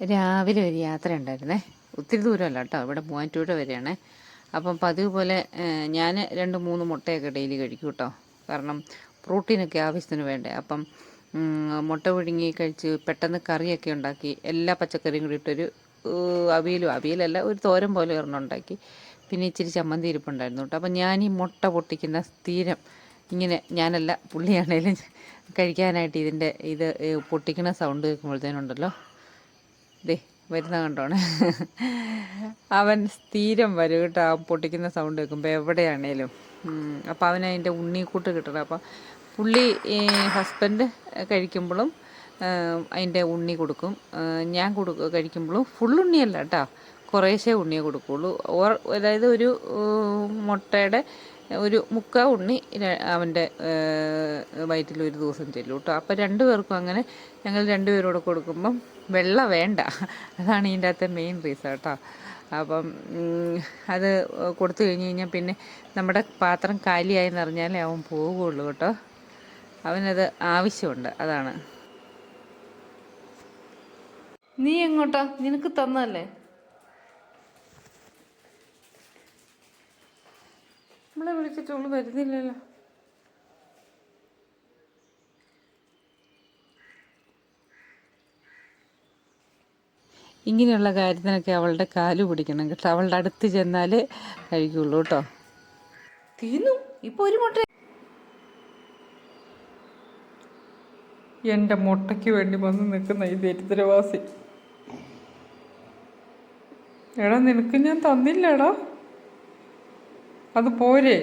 രാവിലെ ഒരു യാത്ര ഉണ്ടായിരുന്നേ ഒത്തിരി ദൂരമല്ല കേട്ടോ. ഇവിടെ മൂവാറ്റുപുഴ വരെയാണ്. അപ്പം പതിവ് പോലെ ഞാൻ രണ്ട് മൂന്ന് മുട്ടയൊക്കെ ഡെയിലി കഴിക്കും കേട്ടോ. കാരണം പ്രോട്ടീനൊക്കെ ആവശ്യത്തിന് വേണ്ടേ. അപ്പം മുട്ട പുഴുങ്ങി കഴിച്ച് പെട്ടെന്ന് കറിയൊക്കെ ഉണ്ടാക്കി എല്ലാ പച്ചക്കറിയും കൂടി ഇട്ടൊരു അവിയലും അവിയലല്ല ഒരു തോരൻ പോലെ ഒരെണ്ണം ഉണ്ടാക്കി. പിന്നെ ഇച്ചിരി ചമ്മന്തി ഇരിപ്പുണ്ടായിരുന്നു കേട്ടോ. അപ്പം ഞാൻ ഈ മുട്ട പൊട്ടിക്കുന്ന സ്ഥിരം ഇങ്ങനെ ഞാനല്ല പുള്ളിയാണേലും കഴിക്കാനായിട്ട് ഇതിന്റെ ഇത് പൊട്ടിക്കുന്ന സൗണ്ട് കേൾക്കുമ്പോഴത്തേനുണ്ടല്ലോ. ദേ വരുന്ന കണ്ടോണേ. അവൻ സ്ഥിരം വരും കേട്ടോ ആ പൊട്ടിക്കുന്ന സൗണ്ട് കേൾക്കുമ്പോൾ എവിടെയാണേലും. അപ്പോൾ അവന് അതിന്റെ ഉണ്ണിക്കൂട്ട് കിട്ടണം. അപ്പം പുള്ളി ഹസ്ബൻഡ് കഴിക്കുമ്പോഴും അതിന്റെ ഉണ്ണി കൊടുക്കും. ഞാൻ കൊടുക്ക കഴിക്കുമ്പോഴും ഫുൾ ഉണ്ണിയല്ല കേട്ടോ. കുറേശ്ശേ ഉണ്ണിയെ കൊടുക്കുള്ളൂ. ഓർ അതായത് ഒരു മുട്ടയുടെ ഒരു മുക്കാ ഉണ്ണി അവന്റെ വയറ്റിൽ ഒരു ദിവസം ചെല്ലും കേട്ടോ അപ്പോൾ രണ്ടു പേർക്കും അങ്ങനെ ഞങ്ങൾ രണ്ടുപേരോട് കൊടുക്കുമ്പം വെള്ള വേണ്ട. അതാണ് ഇതിന്റെ അകത്തെ മെയിൻ റീസൺ കേട്ടോ അപ്പം അത് കൊടുത്തു കഴിഞ്ഞ് കഴിഞ്ഞാൽ പിന്നെ നമ്മുടെ പാത്രം കാലിയായി നിറഞ്ഞാലേ അവൻ പോവുകയുള്ളൂ കേട്ടോ. അവനത് ആവശ്യമുണ്ട് അതാണ്. നീ എങ്ങോട്ടാ? നിനക്ക് തന്നല്ലേ നമ്മളെ വിളിച്ചിട്ടുള്ളു വരുന്നില്ലല്ലോ. ഇങ്ങനെയുള്ള കാര്യത്തിനൊക്കെ അവളുടെ കാൽ പിടിക്കണം കേട്ടോ. അവളുടെ അടുത്ത് ചെന്നാലേ കഴിക്കുള്ളൂ കേട്ടോ. തീന്നു ഇപ്പൊ ഒരു മുട്ട എന്റെ മുട്ടയ്ക്ക് വേണ്ടി വന്ന് നിൽക്കുന്ന ഈ ദരിദ്രവാസി. എടാ നിനക്ക് ഞാൻ തന്നില്ലടാ. അത് പോരെ.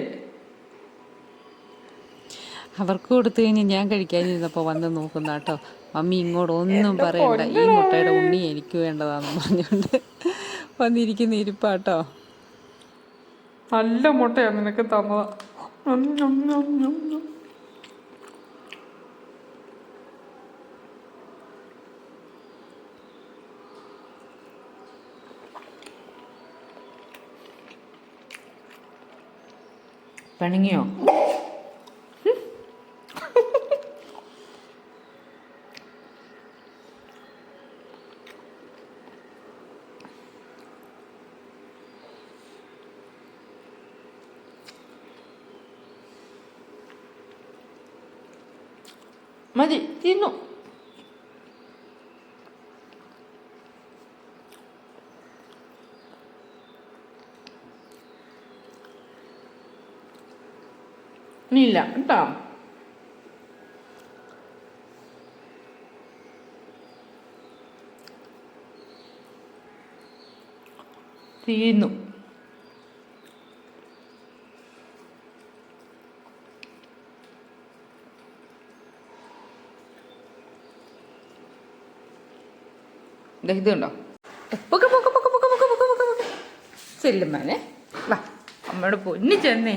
അവർക്ക് കൊടുത്തു കഴിഞ്ഞ് ഞാൻ കഴിക്കാനിരുന്നപ്പോൾ വന്ന് നോക്കുന്ന കേട്ടോ. മമ്മി ഇങ്ങോട്ട് ഒന്നും പറയണ്ട. ഈ മുട്ടയുടെ ഉണ്ണി എനിക്ക് വേണ്ടതാന്ന് പറഞ്ഞുകൊണ്ട് വന്നിരിക്കുന്ന ഇരിപ്പാട്ടോ നല്ല മുട്ടയാണ് നിനക്ക് തന്നതാ. പിണങ്ങിയോ മതി തിന്നു ഇല്ല കേട്ടോ. തീരുന്നു. ഇതുണ്ടോ പൊക്കെ പൊക്കെ പൊക്കെ പൊക്കെ പൊക്കെ പൊക്കെ പൊക്കെ ചെല്ലുമ്മാനെ വാ അമ്മയുടെ പൊന്നു ചെന്നേ.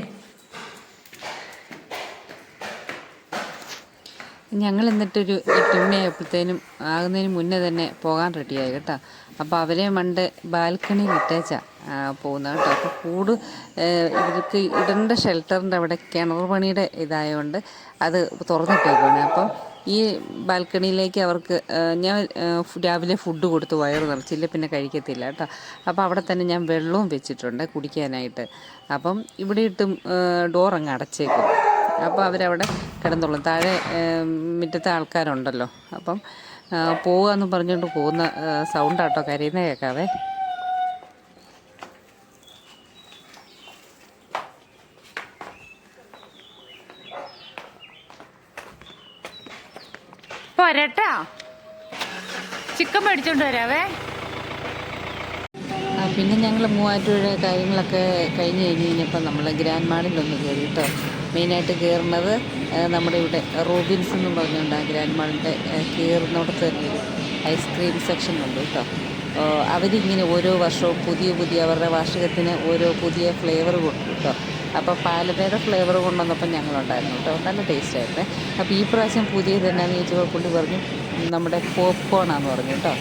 ഞങ്ങൾ എന്നിട്ടൊരു എട്ട് മണിയായപ്പോഴത്തേനും ആകുന്നതിന് മുന്നേ തന്നെ പോകാൻ റെഡിയായി കേട്ടോ. അപ്പോൾ അവരെ മണ്ട് ബാൽക്കണിയിൽ ഇട്ടേച്ചാ പോകുന്നത് കേട്ടോ. അപ്പോൾ കൂട് ഇവർക്ക് ഇടേണ്ട ഷെൽട്ടറിന്റെ അവിടെ കിണർ പണിയുടെ ഇതായതുകൊണ്ട് അത് തുറന്നിട്ടേക്കാണ് അപ്പോൾ ഈ ബാൽക്കണിയിലേക്ക് അവർക്ക് ഞാൻ രാവിലെ ഫുഡ് കൊടുത്ത് വയറ് നിറച്ചില്ല പിന്നെ കഴിക്കത്തില്ല കേട്ടോ. അപ്പോൾ അവിടെ തന്നെ ഞാൻ വെള്ളവും വെച്ചിട്ടുണ്ട് കുടിക്കാനായിട്ട്. അപ്പം ഇവിടെ ഇട്ടും ഡോർ അങ്ങ് അടച്ചേക്കും. അപ്പോൾ അവരവിടെ കിടന്നോളും. താഴെ മുറ്റത്തെ ആൾക്കാരുണ്ടല്ലോ. അപ്പം പോവുക പോവാന്ന് പറഞ്ഞുകൊണ്ട് പോകുന്ന സൗണ്ട് ആട്ടോ കരയുന്ന കേൾക്കാവേ പോരട്ടാ. ചിക്കൻ മേടിച്ചോണ്ട് വരാവേ. പിന്നെ ഞങ്ങൾ മൂവാറ്റുപുഴ കാര്യങ്ങളൊക്കെ കഴിഞ്ഞ് കഴിഞ്ഞ് കഴിഞ്ഞപ്പോൾ നമ്മൾ ഗ്രാൻഡ് മാളിലൊന്ന് കയറി കേട്ടോ മെയിനായിട്ട് കയറുന്നത് നമ്മുടെ ഇവിടെ റോബിൻസ് എന്ന് പറഞ്ഞുകൊണ്ട് ഗ്രാൻഡ് മാളിന്റെ കയറുന്നിടത്ത് തന്നെ ഒരു ഐസ്ക്രീം സെക്ഷൻ ഉണ്ട് കേട്ടോ. അവരിങ്ങനെ ഓരോ വർഷവും പുതിയ പുതിയ അവരുടെ വാർഷികത്തിന് ഓരോ പുതിയ ഫ്ലേവർ കൊടുക്കും കേട്ടോ. അപ്പോൾ പാലടയുടെ ഫ്ലേവർ കൊണ്ടുവന്നപ്പോൾ ഞങ്ങളുണ്ടായിരുന്നു കേട്ടോ. നല്ല ടേസ്റ്റ് ആയിരുന്നു. അപ്പോൾ ഈ പ്രാവശ്യം പുതിയത് എന്നാന്ന് ചോദിച്ചപ്പോൾ പുള്ളി പറഞ്ഞു നമ്മുടെ പോപ്കോൺ ആണെന്ന് പറഞ്ഞു കേട്ടോ.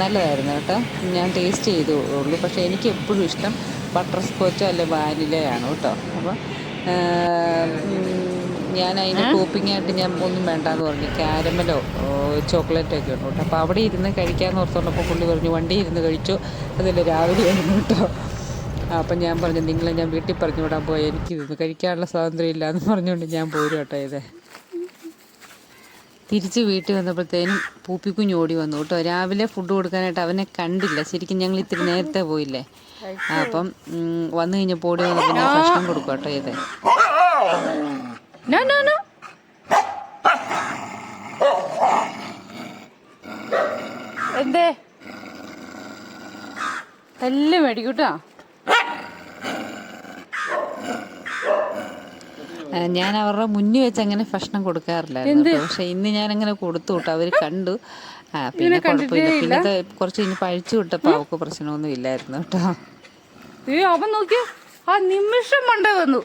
നല്ലതായിരുന്നു കേട്ടോ. ഞാൻ ടേസ്റ്റ് ചെയ്തു ഉള്ളൂ. പക്ഷേ എനിക്ക് എപ്പോഴും ഇഷ്ടം ബട്ടർ സ്കോച്ചോ അല്ലെ വാനിലയാണ് കേട്ടോ. അപ്പോൾ ഞാൻ അതിന് ടോപ്പിംഗ് ആയിട്ട് ഞാൻ ഒന്നും വേണ്ടാന്ന് പറഞ്ഞു. ക്യാരമലോ ചോക്ലേറ്റോ ഒക്കെ ഉണ്ട് കേട്ടോ. അപ്പോൾ അവിടെ ഇരുന്ന് കഴിക്കാമെന്ന് ഓർത്തുകൊണ്ടപ്പോൾ പുള്ളി പറഞ്ഞു വണ്ടി ഇരുന്ന് കഴിച്ചു? അതല്ല രാവിലെ ആയിരുന്നു കേട്ടോ അപ്പം ഞാൻ പറഞ്ഞു നിങ്ങളെ ഞാൻ വീട്ടിൽ പറഞ്ഞു വിടാൻ പോയി. എനിക്ക് ഇതൊന്നും കഴിക്കാനുള്ള സ്വാതന്ത്ര്യം ഇല്ല എന്ന് പറഞ്ഞുകൊണ്ട് ഞാൻ പോരും കേട്ടോ ഇത്. തിരിച്ച് വീട്ടിൽ വന്നപ്പോഴത്തേനും പൂപ്പിക്കുഞ്ഞ് ഓടി വന്നു കേട്ടോ. രാവിലെ ഫുഡ് കൊടുക്കാനായിട്ട് അവനെ കണ്ടില്ല. ശരിക്കും ഞങ്ങൾ ഇത്തിരി നേരത്തെ പോയില്ലേ? അപ്പം വന്നു കഴിഞ്ഞപ്പോൾ ഓടി വന്നപ്പോൾ ഞാൻ ഭക്ഷണം കൊടുക്കും കേട്ടോ ഇത് എന്തേ? എല്ലാം മേടിക്കൂട്ടാ ഞാൻ അവരുടെ മുന്നിൽ വെച്ച് അങ്ങനെ ഭക്ഷണം കൊടുക്കാറില്ലായിരുന്നു പക്ഷെ ഇന്ന് ഞാൻ അങ്ങനെ കൊടുത്തു വിട്ടു അവർ കണ്ടു. പിന്നെ കുഴപ്പമില്ല. പിന്നെ കുറച്ച് ഇനി പഴിച്ചു വിട്ടപ്പോൾ അവൾക്ക് പ്രശ്നമൊന്നും ഇല്ലായിരുന്നു കേട്ടോ. ഏ അവൻ നോക്കിയ? ആ നിമിഷം മണ്ട വന്നു.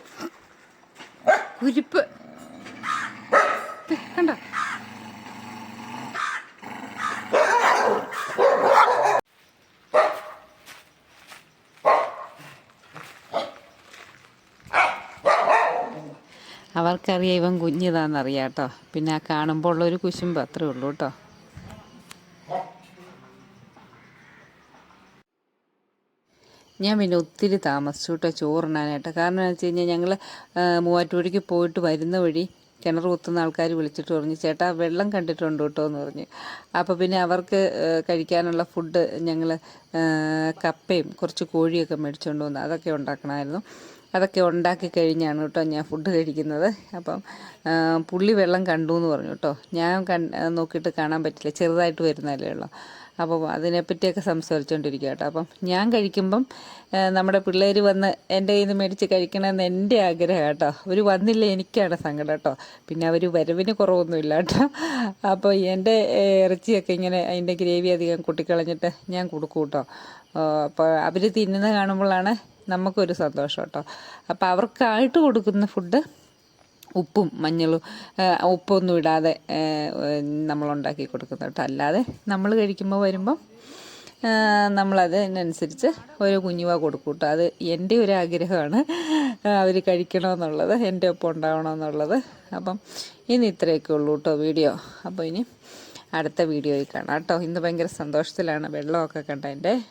കുരിപ്പ്. കണ്ടോ? അവർക്കറിയാം ഇവൻ കുഞ്ഞിതാണെന്നറിയാം കേട്ടോ പിന്നെ ആ കാണുമ്പോൾ ഉള്ളൊരു കുശുമ്പ് അത്രേ ഉള്ളൂ കേട്ടോ. ഞാൻ പിന്നെ ഒത്തിരി താമസിച്ചു കേട്ടോ ചോറുണ്ണാനായിട്ട്. കാരണം എന്ന് വെച്ച് കഴിഞ്ഞാൽ ഞങ്ങൾ മൂവാറ്റുപുഴയ്ക്ക് പോയിട്ട് വരുന്ന വഴി കിണർ കുത്തുന്ന ആൾക്കാർ വിളിച്ചിട്ട് പറഞ്ഞു ചേട്ടാ വെള്ളം കണ്ടിട്ടുണ്ട് കേട്ടോ എന്ന് പറഞ്ഞു. അപ്പോൾ പിന്നെ അവർക്ക് കഴിക്കാനുള്ള ഫുഡ് ഞങ്ങൾ കപ്പയും കുറച്ച് കോഴിയൊക്കെ മേടിച്ചുകൊണ്ട് വന്നു അതൊക്കെ ഉണ്ടാക്കണമായിരുന്നു. അതൊക്കെ ഉണ്ടാക്കി കഴിഞ്ഞാണ് കേട്ടോ ഞാൻ ഫുഡ് കഴിക്കുന്നത്. അപ്പം പുള്ളി വെള്ളം കണ്ടു എന്ന് പറഞ്ഞു കേട്ടോ. ഞാൻ നോക്കിയിട്ട് കാണാൻ പറ്റില്ല. ചെറുതായിട്ട് വരുന്നതല്ലേ ഉള്ളൂ. അപ്പം അതിനെപ്പറ്റിയൊക്കെ സംസാരിച്ചുകൊണ്ടിരിക്കുക കേട്ടോ അപ്പം ഞാൻ കഴിക്കുമ്പം നമ്മുടെ പിള്ളേർ വന്ന് എന്റെ കയ്യിൽ നിന്ന് മേടിച്ച് കഴിക്കണമെന്ന് എന്റെ ആഗ്രഹം കേട്ടോ അവർ വന്നില്ല എനിക്കാണ് സങ്കടം കേട്ടോ. പിന്നെ അവർ വരവിന് കുറവൊന്നുമില്ല കേട്ടോ അപ്പോൾ എന്റെ ഇറച്ചിയൊക്കെ ഇങ്ങനെ അതിന്റെ ഗ്രേവി അധികം കുട്ടിക്കളഞ്ഞിട്ട് ഞാൻ കൊടുക്കും കേട്ടോ. അപ്പോൾ അവർ തിന്നുന്നത് കാണുമ്പോഴാണ് നമുക്കൊരു സന്തോഷം കേട്ടോ. അപ്പോൾ അവർക്കായിട്ട് കൊടുക്കുന്ന ഫുഡ് ഉപ്പും മഞ്ഞളും ഉപ്പൊന്നും ഇടാതെ നമ്മൾ ഉണ്ടാക്കി കൊടുക്കുന്നത് കേട്ടോ. അല്ലാതെ നമ്മൾ കഴിക്കുമ്പോൾ വരുമ്പം നമ്മളതിനനുസരിച്ച് ഒരു കുഞ്ഞുവ കൊടുക്കും കേട്ടോ. അത് എന്റെ ഒരു ആഗ്രഹമാണ് അവർ കഴിക്കണമെന്നുള്ളത് എന്റെ ഒപ്പം ഉണ്ടാവണമെന്നുള്ളത്. അപ്പം ഇനി ഇത്രയൊക്കെ ഉള്ളൂ കേട്ടോ വീഡിയോ. അപ്പോൾ ഇനി അടുത്ത വീഡിയോയിൽ കാണാം കേട്ടോ. ഇന്ന് ഭയങ്കര സന്തോഷത്തിലാണ്. വെള്ളമൊക്കെ കണ്ടതിന്റെ